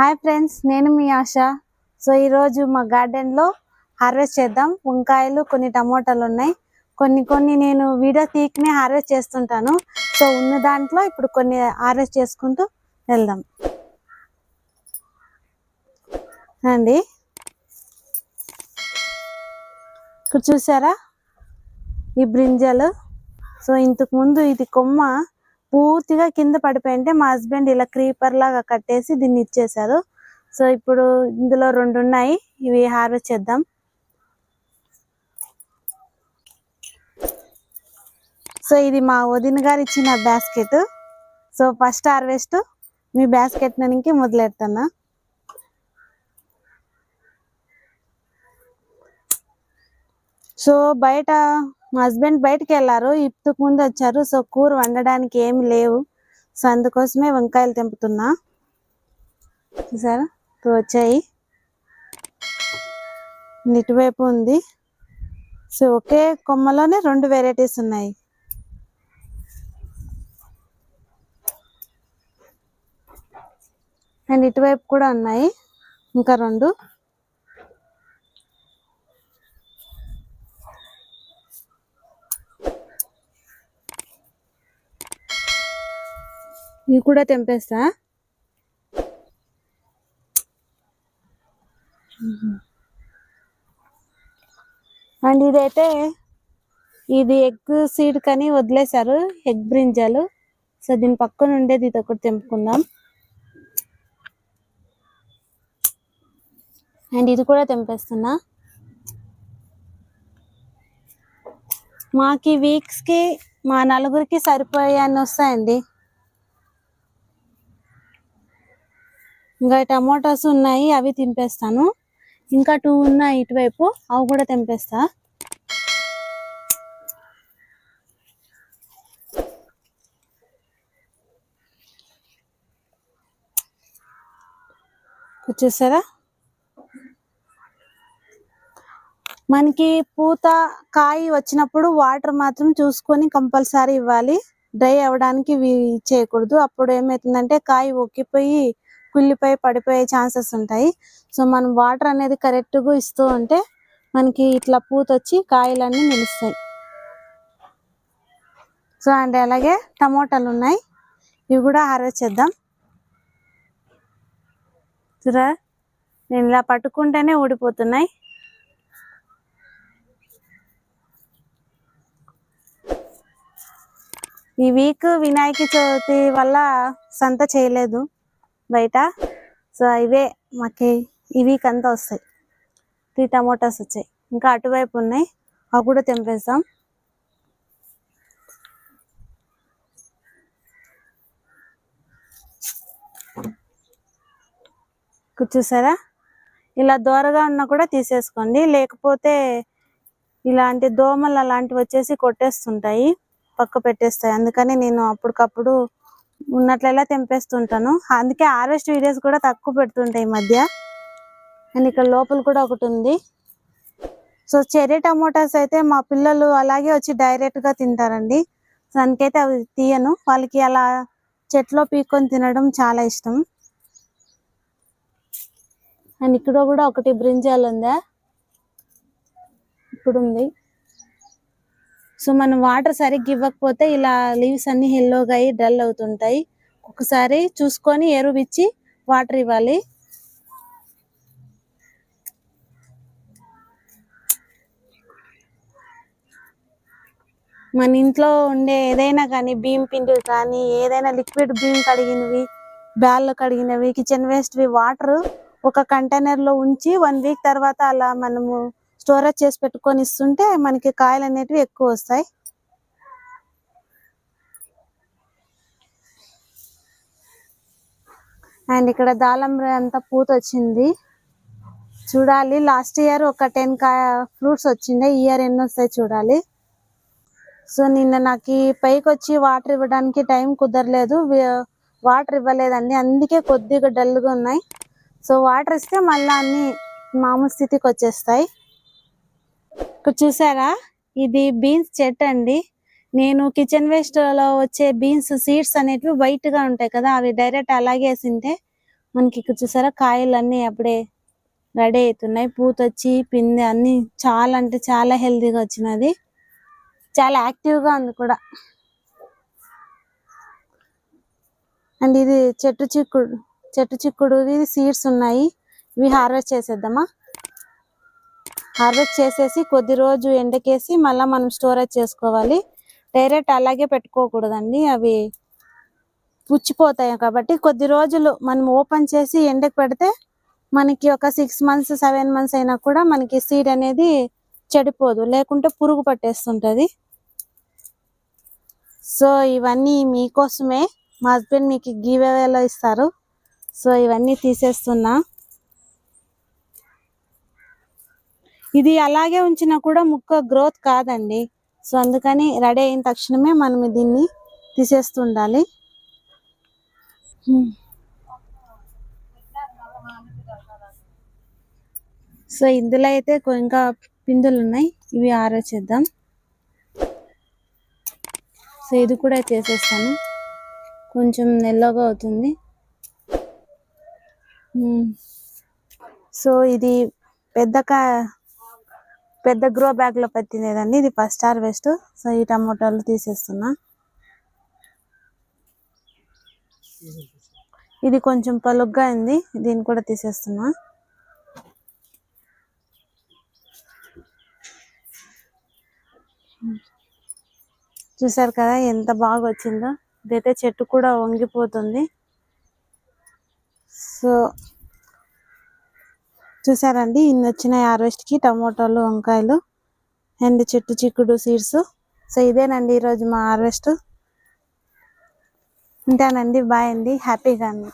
Hi friends నేను మీ ఆశ. So ఈరోజు మా గార్డెన్లో హార్వెస్ట్ చేద్దాం. వంకాయలు కొన్ని టమోటాలు ఉన్నాయి. కొన్ని కొన్ని నేను వీడియో తీకనే హార్వెస్ట్ చేస్తుంటాను. సో ఉన్న దాంట్లో ఇప్పుడు కొన్ని హార్వెస్ట్ చేసుకుంటూ వెళ్దాం. అండి ఇక్కడ చూసారా? ఈ బ్రింజాలు. సో ఇంతకు ముందు ఇది కొమ్మ. పూర్తిగా కింద పడిపోయింటే మా హస్బెండ్ ఇలా క్రీపర్ లాగా కట్టేసి దీన్ని ఇచ్చేసారు సో ఇప్పుడు ఇందులో రెండు ఉన్నాయి ఇవి హార్వెస్ట్ చేద్దాం. సో ఇది మా వదిన గారు ఇచ్చిన బాస్కెట్ సో ఫస్ట్ హార్వెస్ట్ మీ బాస్కెట్ నుంచి మొదలెడతాను? సో బయట మా హస్బెండ్ బయటకు వెళ్ళారు ఇప్పుకు ముందు వచ్చారు. సో కూర వండడానికి ఏమి లేవు. సో అందుకోసమే వంకాయలు తెంపుతున్నా. చూసారా? సో వచ్చాయి. ఇటువైపు ఉంది. సో ఒకే కొమ్మలోనే రెండు వెరైటీస్ ఉన్నాయి. అండ్ ఇటువైపు కూడా ఉన్నాయి. ఇంకా రెండు. ఇవి కూడా తెంపేస్తా. అండ్ ఇదైతే ఇది ఎగ్ సీడ్ కని వదిలేశారు ఎగ్ బ్రింజాలు. సో దీని పక్కన ఉండేది ఇది ఒకటి తెంపుకుందాం. అండ్ ఇది కూడా తెంపేస్తున్నా. మాకు ఈ వీక్స్కి మా నలుగురికి సరిపోయాన్ని వస్తాయండి. ఇంకా టమోటాస్ ఉన్నాయి అవి తింపేస్తాను. ఇంకా టూ ఉన్నాయి ఇటువైపు అవి కూడా తెంపేస్తా. చూసారా మనకి పూత కాయ వచ్చినప్పుడు వాటర్ మాత్రం చూసుకొని కంపల్సరీ ఇవ్వాలి. డ్రై అవ్వడానికి చేయకూడదు. అప్పుడు ఏమవుతుందంటే కాయ ఒక్కిపోయి కుళ్ళిపోయి పడిపోయే ఛాన్సెస్ ఉంటాయి. సో మనం వాటర్ అనేది కరెక్ట్గా ఇస్తూ ఉంటే మనకి ఇట్లా పూత వచ్చి కాయలన్నీ నిలుస్తాయి. సో అండ్ అలాగే టమోటాలు ఉన్నాయి. ఇవి కూడా హార్వెస్ట్ చేద్దాం. చూరా నేను ఇలా పట్టుకుంటేనే ఊడిపోతున్నాయి. ఈ వీక్ వినాయక చవితి వల్ల సంత చేయలేదు. బయట. సో ఇవే మాకి ఈ వీక్ అంతా వస్తాయి. త్రీ టమోటాస్ వచ్చాయి. ఇంకా అటువైపు ఉన్నాయి. అవి కూడా తెంపేస్తాం ఇక్కడ చూసారా? ఇలా దూరగా ఉన్నా కూడా తీసేసుకోండి. లేకపోతే ఇలాంటి దోమలు అలాంటివి వచ్చేసి కొట్టేస్తుంటాయి. పక్క పెట్టేస్తాయి. అందుకని నేను అప్పటికప్పుడు ఉన్నట్లయిలా తెంపేస్తుంటాను. అందుకే హార్వెస్ట్ వీడియోస్ కూడా తక్కువ పెడుతుంటాయి ఈ మధ్య. అండ్ ఇక్కడ లోపల కూడా ఒకటి ఉంది. సో చెర్రీ టమోటాస్ అయితే మా పిల్లలు అలాగే వచ్చి డైరెక్ట్గా తింటారండి. సో అందుకైతే అవి తీయను. వాళ్ళకి అలా చెట్లో పీక్కొని తినడం చాలా ఇష్టం. అండ్ ఇక్కడ కూడా ఒకటి బ్రింజాల్ ఉందా? ఇప్పుడు ఉంది సో మనం వాటర్ సరిగ్గా ఇవ్వకపోతే ఇలా లీవ్స్ అన్ని హెల్లోగా అయ్యి డల్ అవుతుంటాయి. ఒకసారి చూసుకొని ఎరువు ఇచ్చి వాటర్ ఇవ్వాలి. మన ఇంట్లో ఉండే ఏదైనా కానీ బియ్యం పిండి కానీ ఏదైనా లిక్విడ్ బియ్యం కడిగినవి బ్యాళ్ళు కడిగినవి కిచెన్ వేస్ట్వి వాటర్ ఒక కంటైనర్లో ఉంచి వన్ వీక్ తర్వాత అలా మనము స్టోరేజ్ చేసి పెట్టుకొని ఇస్తుంటే మనకి కాయలు అనేటివి ఎక్కువ వస్తాయి. అండ్ ఇక్కడ దాళంబ్ర అంతా పూత వచ్చింది. చూడాలి లాస్ట్ ఇయర్ ఒక టెన్ కాయ ఫ్రూట్స్ వచ్చిండే ఈ ఇయర్ ఎన్ని వస్తాయి చూడాలి. సో నిన్న నాకు ఈ పైకి వచ్చి వాటర్ ఇవ్వడానికి టైం కుదరలేదు వాటర్ ఇవ్వలేదండి అందుకే కొద్దిగా డల్గా ఉన్నాయి. సో వాటర్ ఇస్తే మళ్ళీ అన్ని మామూలు స్థితికి వచ్చేస్తాయి. ఇక్కడ చూసారా? ఇది బీన్స్ చెట్టు అండి. నేను కిచెన్ వేస్ట్లో వచ్చే బీన్స్ సీడ్స్ అనేటివి వైట్గా ఉంటాయి కదా అవి డైరెక్ట్ అలాగే వేసింటే మనకి ఇక్కడ చూసారా? కాయలు అన్ని అప్పుడే రెడీ అవుతున్నాయి. పూత వచ్చి పిండి అన్ని చాలా అంటే చాలా హెల్తీగా వచ్చినది. చాలా యాక్టివ్గా ఉంది కూడా. అండ్ ఇది చెట్టు చిక్కుడు చెట్టు చిక్కుడు ఇది సీడ్స్ ఉన్నాయి. ఇవి హార్వెస్ట్ చేసేద్దామా? హార్వెస్ట్ చేసేసి కొద్ది రోజు ఎండకేసి మళ్ళీ మనం స్టోరేజ్ చేసుకోవాలి. డైరెక్ట్ అలాగే పెట్టుకోకూడదండి. అవి పుచ్చిపోతాయి కాబట్టి కొద్ది రోజులు మనం ఓపెన్ చేసి ఎండకు పెడితే మనకి ఒక సిక్స్ మంత్స్ సెవెన్ మంత్స్ అయినా కూడా మనకి సీడ్ అనేది చెడిపోదు. లేకుంటే పురుగు పట్టేస్తుంటుంది. సో ఇవన్నీ మీకోసమే మా హస్బెండ్ మీకు గివ్ ఇస్తారు. సో ఇవన్నీ తీసేస్తున్నా. ఇది అలాగే ఉంచినా కూడా ముక్క గ్రోత్ కాదండి. సో అందుకని రెడీ అయిన తక్షణమే మనం దీన్ని తీసేస్తుండాలి. సో ఇందులో అయితే ఇంకా పిందులు ఉన్నాయి. ఇవి ఆరోచిద్దాం సో ఇది కూడా చేసేస్తాను. కొంచెం నెల్లగా అవుతుంది. సో ఇది పెద్ద కా పెద్ద గ్రో బ్యాగ్లో పెట్టినదండి. ఇది ఫస్ట్ హార్వెస్ట్. సో ఈ టమోటాలు తీసేస్తున్నా. ఇది కొంచెం పలుగ్గా ఉంది దీన్ని కూడా తీసేస్తున్నా. చూసారు కదా ఎంత బాగా వచ్చిందో. ఇదైతే చెట్టు కూడా వంగిపోతుంది. సో చూసారండి ఇన్ని వచ్చినాయి హార్వెస్ట్కి టమోటాలు వంకాయలు అండ్ చెట్టు చిక్కుడు సీడ్స్ సో ఇదేనండి ఈరోజు మా హార్వెస్ట్ ఉంటానండి బాయ్ అండి. హ్యాపీగా అండి